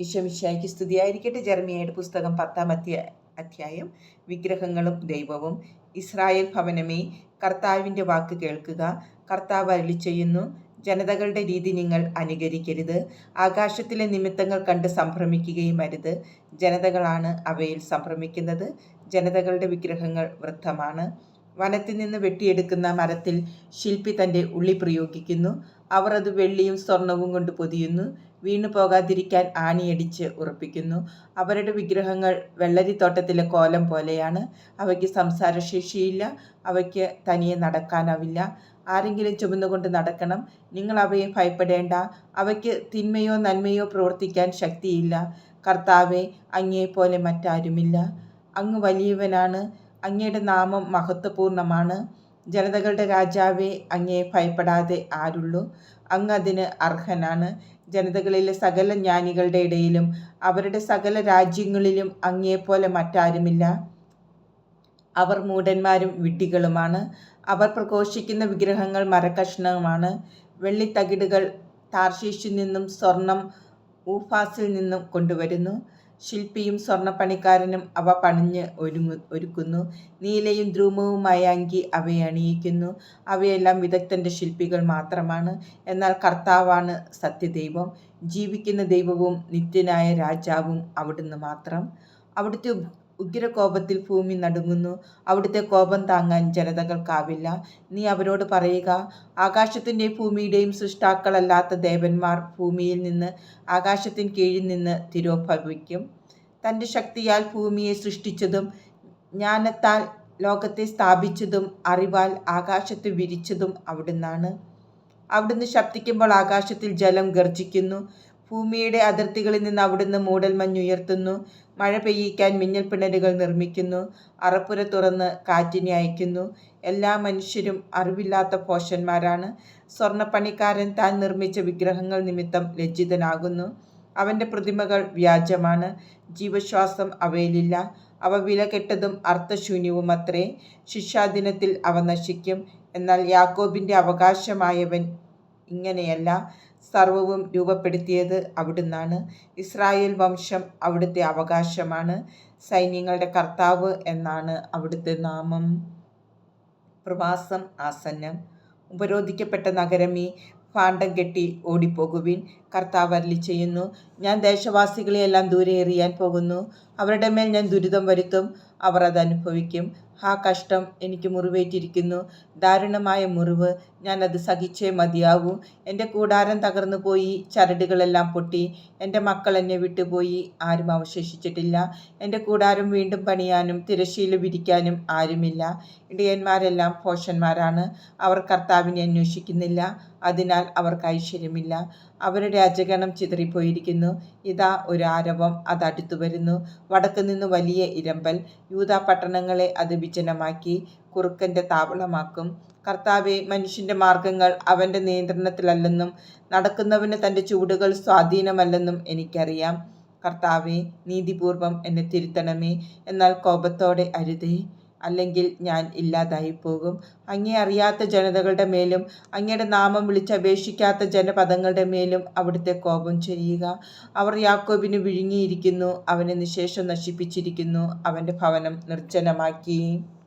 ഈശോമിശിഹായ്ക്ക് സ്തുതിയായിരിക്കട്ടെ. ജർമിയയുടെ പുസ്തകം പത്താം അധ്യായ അധ്യായം. വിഗ്രഹങ്ങളും ദൈവവും. ഇസ്രായേൽ ഭവനമേ കർത്താവിന്റെ വാക്ക് കേൾക്കുക. കർത്താവ് അരുളി ചെയ്യുന്നു ജനതകളുടെ രീതി നിങ്ങൾ അനുകരിക്കരുത്. ആകാശത്തിലെ നിമിത്തങ്ങൾ കണ്ട് സംഭ്രമിക്കുകയും അരുത്. ജനതകളാണ് അവയിൽ സംഭ്രമിക്കുന്നത്. ജനതകളുടെ വിഗ്രഹങ്ങൾ വൃദ്ധമാണ്. വനത്തിൽ നിന്ന് വെട്ടിയെടുക്കുന്ന മരത്തിൽ ശില്പി തന്റെ ഉള്ളി പ്രയോഗിക്കുന്നു. അവർ അത് വെള്ളിയും സ്വർണവും കൊണ്ട് പൊതിയുന്നു. വീണു പോകാതിരിക്കാൻ ആണിയടിച്ച് ഉറപ്പിക്കുന്നു. അവരുടെ വിഗ്രഹങ്ങൾ വെള്ളരിത്തോട്ടത്തിലെ കോലം പോലെയാണ്. അവയ്ക്ക് സംസാരശേഷിയില്ല. അവയ്ക്ക് തനിയെ നടക്കാനാവില്ല. ആരെങ്കിലും ചുമന്നുകൊണ്ട് നടക്കണം. നിങ്ങൾ അവയെ ഭയപ്പെടേണ്ട. അവയ്ക്ക് തിന്മയോ നന്മയോ പ്രവർത്തിക്കാൻ ശക്തിയില്ല. കർത്താവെ അങ്ങേപ്പോലെ മറ്റാരുമില്ല. അങ്ങ് വലിയവനാണ്. അങ്ങയുടെ നാമം മഹത്വപൂർണമാണ്. ജനതകളുടെ രാജാവെ അങ്ങേ ഭയപ്പെടാതെ ആരുള്ളൂ. അങ്ങ് അതിന് അർഹനാണ്. ജനതകളിലെ സകല ജ്ഞാനികളുടെ ഇടയിലും അവരുടെ സകല രാജ്യങ്ങളിലും അങ്ങേപ്പോലെ മറ്റാരുമില്ല. അവർ മൂടന്മാരും വിഡ്ഢികളുമാണ്. അവർ പ്രഘോഷിക്കുന്ന വിഗ്രഹങ്ങൾ മരക്കഷ്ണവുമാണ്. വെള്ളിത്തകിടുകൾ താർഷീഷിൽ നിന്നും സ്വർണം ഊഫാസിൽ നിന്നും കൊണ്ടുവരുന്നു. ശില്പിയും സ്വർണപ്പണിക്കാരനും അവ പണിഞ്ഞ് ഒരുങ്ങു ഒരുക്കുന്നു. നീലയും ധ്രുമവുമായ അങ്കി അവയെ അണിയിക്കുന്നു. അവയെല്ലാം വിദഗ്ധന്റെ ശില്പികൾ മാത്രമാണ്. എന്നാൽ കർത്താവാണ് സത്യദൈവം. ജീവിക്കുന്ന ദൈവവും നിത്യനായ രാജാവും അവിടുന്ന് മാത്രം. അവിടുത്തെ ഉഗ്രകോപത്തിൽ ഭൂമി നടുങ്ങുന്നു. അവിടുത്തെ കോപം താങ്ങാൻ ജനതകൾക്കാവില്ല. നീ അവരോട് പറയുക ആകാശത്തിന്റെയും ഭൂമിയുടെയും സൃഷ്ടാക്കളല്ലാത്ത ദേവന്മാർ ഭൂമിയിൽ നിന്ന് ആകാശത്തിന് കീഴിൽ നിന്ന് തിരോഭവിക്കും. തന്റെ ശക്തിയാൽ ഭൂമിയെ സൃഷ്ടിച്ചതും ജ്ഞാനത്താൽ ലോകത്തെ സ്ഥാപിച്ചതും അറിവാൽ ആകാശത്ത് വിരിച്ചതും അവിടുന്നാണ്. അവിടുന്ന് ശബ്ദിക്കുമ്പോൾ ആകാശത്തിൽ ജലം ഗർജിക്കുന്നു ഭൂമിയുടെ അതിർത്തികളിൽ നിന്ന് അവിടുന്ന് മൂടൽമഞ്ഞുയർത്തുന്നു മഴ പെയ്യിക്കാൻ മിന്നൽ പിണരുകൾ നിർമ്മിക്കുന്നു. അറപ്പുര തുറന്ന് കാറ്റിനെ അയക്കുന്നു. എല്ലാ മനുഷ്യരും അറിവില്ലാത്ത പോഷന്മാരാണ്. സ്വർണപ്പണിക്കാരൻ താൻ നിർമ്മിച്ച വിഗ്രഹങ്ങൾ നിമിത്തം ലജ്ജിതനാകുന്നു. അവന്റെ പ്രതിമകൾ വ്യാജമാണ്. ജീവശ്വാസം അവയിലില്ല. അവ വില കെട്ടതും അർത്ഥശൂന്യവും അത്രേ ശിക്ഷാദിനത്തിൽ അവ നശിക്കും. എന്നാൽ യാക്കോബിന്റെ അവകാശമായവൻ ഇങ്ങനെയല്ല. സർവവും രൂപപ്പെടുത്തിയത് അവിടുന്നാണ്. ഇസ്രായേൽ വംശം അവിടുത്തെ അവകാശമാണ്. സൈന്യങ്ങളുടെ കർത്താവ് എന്നാണ് അവിടുത്തെ നാമം. പ്രവാസം ആസന്നം. ഉപരോധിക്കപ്പെട്ട നഗരമേ ഭാണ്ഡം കെട്ടി ഓടിപ്പോകുവിൻ. കർത്താവ് അരളി ചെയ്യുന്നു. ഞാൻ ദേശവാസികളെയെല്ലാം ദൂരെ എറിയാൻ പോകുന്നു. അവരുടെ മേൽ ഞാൻ ദുരിതം വരുത്തും. അവർ അത് അനുഭവിക്കും. ആ കഷ്ടം എനിക്ക് മുറിവേറ്റിരിക്കുന്നു. ദാരുണമായ മുറിവ്. ഞാൻ അത് സഹിച്ചേ മതിയാവൂ. എന്റെ കൂടാരം തകർന്നു പോയി. ചരടുകളെല്ലാം പൊട്ടി. എന്റെ മക്കൾ എന്നെ വിട്ടുപോയി. ആരും അവശേഷിച്ചിട്ടില്ല. എന്റെ കൂടാരം വീണ്ടും പണിയാനും തിരശ്ശീല വിരിക്കാനും ആരുമില്ല. ഇടയന്മാരെല്ലാം പോഷന്മാരാണ് അവർ കർത്താവിനെ അന്വേഷിക്കുന്നില്ല. അതിനാൽ അവർക്ക് ഐശ്വര്യമില്ല. അവരുടെ അജഗണം ചിതറിപ്പോയിരിക്കുന്നു. ഇതാ ഒരു ആരവം അത് അടുത്തു വരുന്നു. വടക്ക് നിന്ന് വലിയ ഇരമ്പൽ യൂതാ പട്ടണങ്ങളെ അത് വിജനമാക്കി കുറുക്കന്റെ താവളമാക്കും. കർത്താവെ മനുഷ്യന്റെ മാർഗങ്ങൾ അവന്റെ നിയന്ത്രണത്തിലല്ലെന്നും നടക്കുന്നവന് തന്റെ ചൂടുകൾ സ്വാധീനമല്ലെന്നും എനിക്കറിയാം. കർത്താവെ നീതിപൂർവം എന്നെ തിരുത്തണമേ. എന്നാൽ കോപത്തോടെ അരുതേ. അല്ലെങ്കിൽ ഞാൻ ഇല്ലാതായി പോകും അങ്ങേ അറിയാത്ത ജനതകളുടെ മേലും അങ്ങയുടെ നാമം വിളിച്ചപേക്ഷിക്കാത്ത ജനപദങ്ങളുടെ മേലും അവിടുത്തെ കോപം ചെയ്യുക അവർ യാക്കോബിന് വിഴുങ്ങിയിരിക്കുന്നു അവനെ നിശേഷം നശിപ്പിച്ചിരിക്കുന്നു അവന്റെ ഭവനം നിർജനമാക്കി.